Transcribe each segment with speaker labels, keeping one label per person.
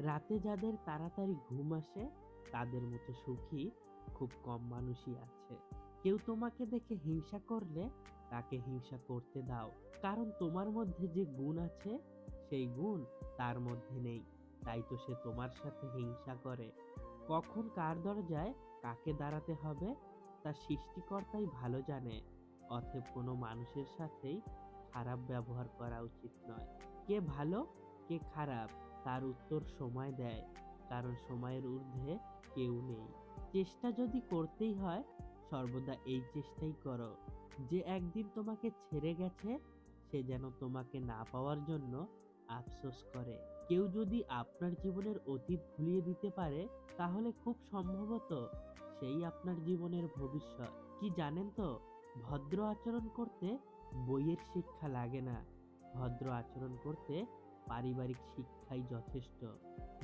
Speaker 1: রাতে যাদের তাড়াতাড়ি ঘুম আসে, তাদের মতো সুখী খুব কম মানুষই আছে। কেউ তোমাকে দেখে হিংসা করলে তাকে হিংসা করতে দাও। কারণ তোমার মধ্যে যে গুণ আছে, সেই গুণ তার মধ্যে নেই। তাই তো সে তোমার সাথে হিংসা করে। কখন কার দরজায় কাকে দাঁড়াতে হবে, তা সৃষ্টিকর্তাই ভালো জানে। অতএব কোনো মানুষের সাথেই খারাপ ব্যবহার করা উচিত নয়। কে ভালো, কে খারাপ তার উত্তর সময় দেয়, কারণ সময়ের ঊর্ধ্বে কেউ নেই। চেষ্টা যদি করতেই হয়, সর্বদা এই চেষ্টাই করো। যে একদিন তোমাকে ছেড়ে গেছে, সে যেন তোমাকে না পাওয়ার জন্য আফসোস করে। কেউ যদি আপনার জীবনের অতীত ভুলিয়ে দিতে পারে, তাহলে খুব সম্ভবত সেই আপনার জীবনের ভবিষ্যৎ। কি জানেন তো, ভদ্র আচরণ করতে বইয়ের শিক্ষা লাগে না। ভদ্র আচরণ করতে পারিবারিক শিক্ষাই যথেষ্ট।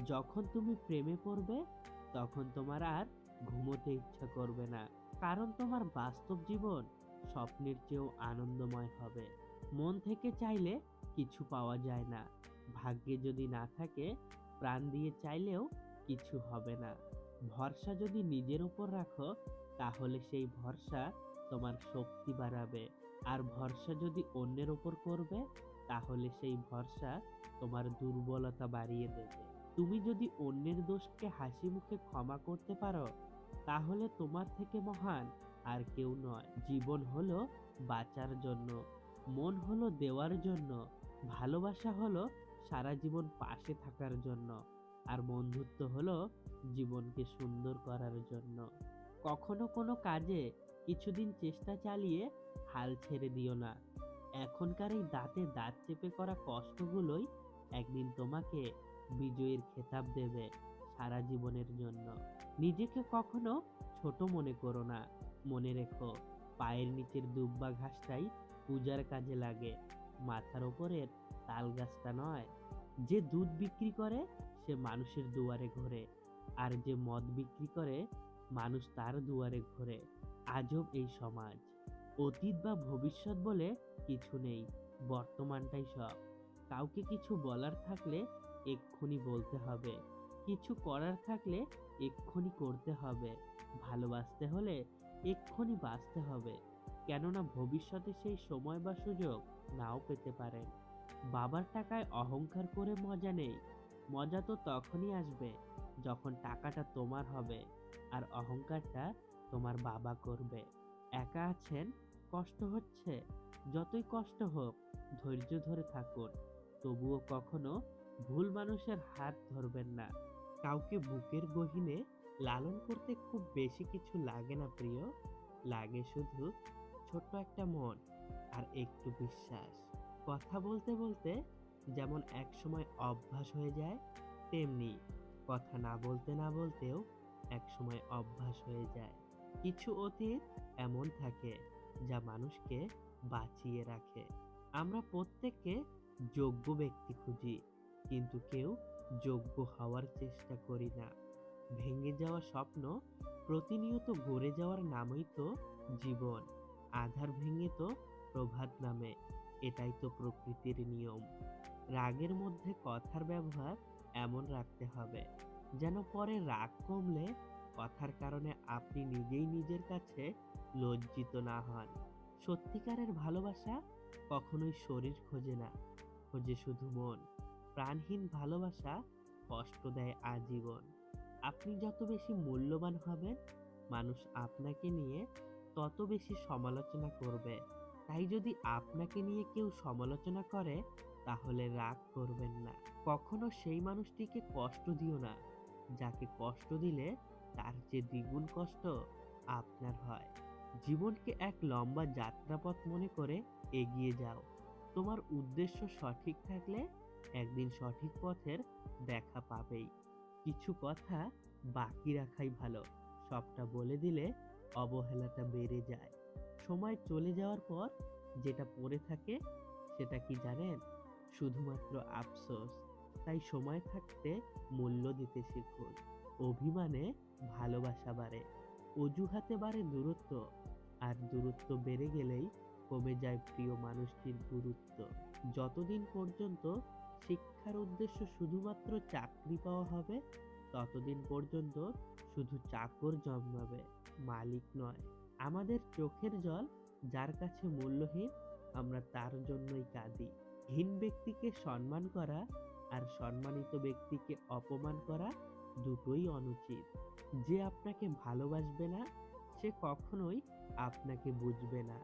Speaker 1: যখন তুমি প্রেমে পড়বে, তখন তোমার আর ঘুমোতে ইচ্ছা করবে না। কারণ তোমার বাস্তব জীবন স্বপ্নের চেয়েও আনন্দময় হবে। মন থেকে চাইলে কিছু পাওয়া যায় না। ভাগ্যে যদি না থাকে, প্রাণ দিয়ে চাইলেও কিছু হবে না। ভরসা যদি নিজের উপর রাখো, তাহলে সেই ভরসা তোমার শক্তি বাড়াবে। আর ভরসা যদি অন্যের উপর করবে, তাহলে সেই ভরসা তোমার দুর্বলতা বাড়িয়ে দেবে। তুমি যদি অন্যের দোষকে হাসি মুখে ক্ষমা করতে পারো, তাহলে তোমার থেকে মহান আর কেউ নয়। জীবন হলো বাঁচার জন্য, মন হলো দেওয়ার জন্য, ভালোবাসা হলো সারা জীবন পাশে থাকার জন্য, আর বন্ধুত্ব হলো জীবনকে সুন্দর করার জন্য। কখনো কোনো কাজে কিছুদিন চেষ্টা চালিয়ে হাল ছেড়ে দিও না। এখনকার এই দাঁতে দাঁত চেপে করা কষ্টগুলোই একদিন তোমাকে বিজয়ীর খেতাব দেবে সারা জীবনের জন্য। নিজেকে কখনো ছোট মনে করো না। মনে রেখো, পায়ের নিচের দুব্বা ঘাসটাই পূজার কাজে লাগে। মাথার ওপরের তাল গাছটা নয়, যে দুধ বিক্রি করে সে মানুষের দুয়ারে ঘোরে। আর যে মদ বিক্রি করে মানুষ তার দুয়ারে ঘোরে। আজব এই সমাজ। অতীত বা ভবিষ্যৎ বলে কিছু নেই, বর্তমানটাই সব। কাউকে কিছু বলার থাকলে এক্ষুনি বলতে হবে, কিছু করার থাকলে এক্ষুনি করতে হবে, ভালোবাসতে হলে এক্ষুনি বাঁচতে হবে, কেননা ভবিষ্যতে সেই সময় বা সুযোগ নাও পেতে পারেন বাবার টাকায় অহংকার করে মজা নেই, মজা তো তখনই আসবে যখন টাকাটা তোমার হবে, আর অহংকারটা তোমার বাবা করবে। একা আছেন কষ্ট হচ্ছে, যতই কষ্ট হোক, ধৈর্য ধরে থাকুন। তবুও কখনো ভুল মানুষের হাত ধরবেন না। কাউকে বুকের গহিনে লালন করতে খুব বেশি কিছু লাগে না, প্রিয়। লাগে শুধু ছোট্ট একটা মন আর একটু বিশ্বাস। কথা বলতে বলতে যেমন এক সময় অভ্যাস হয়ে যায়, তেমনি কথা না বলতে না বলতেও এক সময় অভ্যাস হয়ে যায়। কিছু অতীত এমন থাকে যা মানুষকে বাঁচিয়ে রাখে। আমরা প্রত্যেককে যোগ্য ব্যক্তি খুঁজি, কিন্তু কেউ যোগ্য হওয়ার চেষ্টা করি না। ভেঙে যাওয়া স্বপ্ন প্রতিনিয়ত গড়ে যাওয়ার নামই তো জীবন, আধার ভেঙে তো প্রভাত নামে, এটাই তো প্রকৃতির নিয়ম। রাগের মধ্যে কথার ব্যবহার এমন রাখতে হবে, যেন পরে রাগ কমলে কথার কারণে আপনি নিজেই নিজের কাছে লজ্জিত না হন। সত্যিকারের ভালোবাসা কখনোই শরীর খোঁজে না, খোঁজে শুধু মন। প্রাণহীন ভালোবাসা কষ্ট দেয় আজীবন। আপনি যত বেশি মূল্যবান হবেন, মানুষ আপনাকে নিয়ে তত বেশি সমালোচনা করবে। তাই যদি আপনাকে নিয়ে কেউ সমালোচনা করে, তাহলে রাগ করবেন না। কখনো সেই মানুষটিকে কষ্ট দিও না, যাকে কষ্ট দিলে তার যে দ্বিগুণ কষ্ট আপনার হয়। জীবনকে এক লম্বা যাত্রাপথ মনে করে এগিয়ে যাও। তোমার উদ্দেশ্য সঠিক থাকলে একদিন সঠিক পথের দেখা পাবেই। কিছু কথা বাকি রাখাই ভালো। সবটা বলে দিলে অবহেলাটা বেড়ে যায়। সময় চলে যাওয়ার পর যেটা পড়ে থাকে সেটা কি জানেন? শুধুমাত্র আফসোস। তাই সময় থাকতে মূল্য দিতে শিখুন। অভিমানে ভালোবাসা বাড়ে। অজুহাতে বাড়ে দূরত্ব, আর দূরত্ব বেড়ে গেলেই কমে যায় প্রিয় মানুষটির গুরুত্ব। যতদিন পর্যন্ত শিক্ষা পড়ালেখার উদ্দেশ্য শুধুমাত্র চাকরি পাওয়া হবে, ততদিন পর্যন্ত শুধু চাকর জন্মাবে, মালিক নয়। আমাদের চোখের জল যার কাছে মূল্যহীন, আমরা তার জন্যই কাঁদি। হীন ব্যক্তিকে সম্মান করা, আর সম্মানিত ব্যক্তিকে অপমান করা দুটোই অনুচিত। যে আপনাকে ভালোবাসবে না, সে কখনোই আপনাকে বুঝবে না।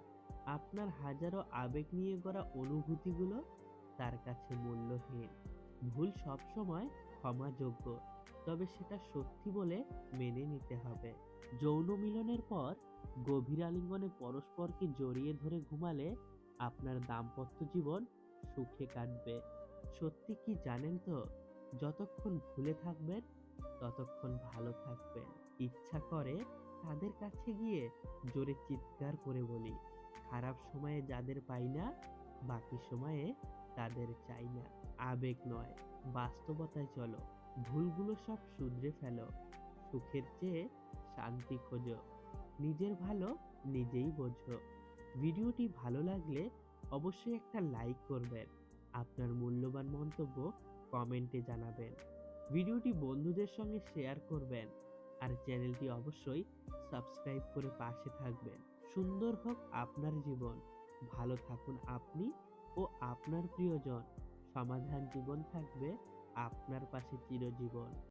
Speaker 1: আপনার হাজারো আবেগ নিয়ে গড়া অনুভূতিগুলো তার কাছে মূল্যহীন। ভুল সবসময় ক্ষমাযোগ্য, তবে সেটা সত্যি বলে মেনে নিতে হবে। যৌন মিলনের পর গভীর আলিঙ্গনে পরস্পরকে জড়িয়ে ধরে ঘুমালে আপনার দাম্পত্য জীবন সুখে কাটবে। সত্যি কি জানেন তো? যতক্ষণ ভুলে থাকবেন ততক্ষণ ভালো থাকবেন। ইচ্ছা করে তাদের কাছে গিয়ে জোরে চিৎকার করে বলি, খারাপ সময়ে যাদের পাই না, বাকি সময়ে তাদের চাই না। আবেগ নয়, বাস্তবতায় চলো, ভুলগুলো সব শুধরে ফেলো, সুখের চেয়ে শান্তি খোঁজো, নিজের ভালো নিজেই বোঝো। ভিডিওটি ভালো লাগলে অবশ্যই একটা লাইক করবেন, আপনার মূল্যবান মন্তব্য কমেন্টে জানাবেন। ভিডিওটি বন্ধুদের সঙ্গে শেয়ার করবেন আর চ্যানেলটি অবশ্যই সাবস্ক্রাইব করে পাশে থাকবেন। সুন্দর হোক আপনার জীবন। ভালো থাকুন আপনি ও আপনার প্রিয়জন। সমাধান জীবন থাকবে আপনার পাশে চিরজীবন।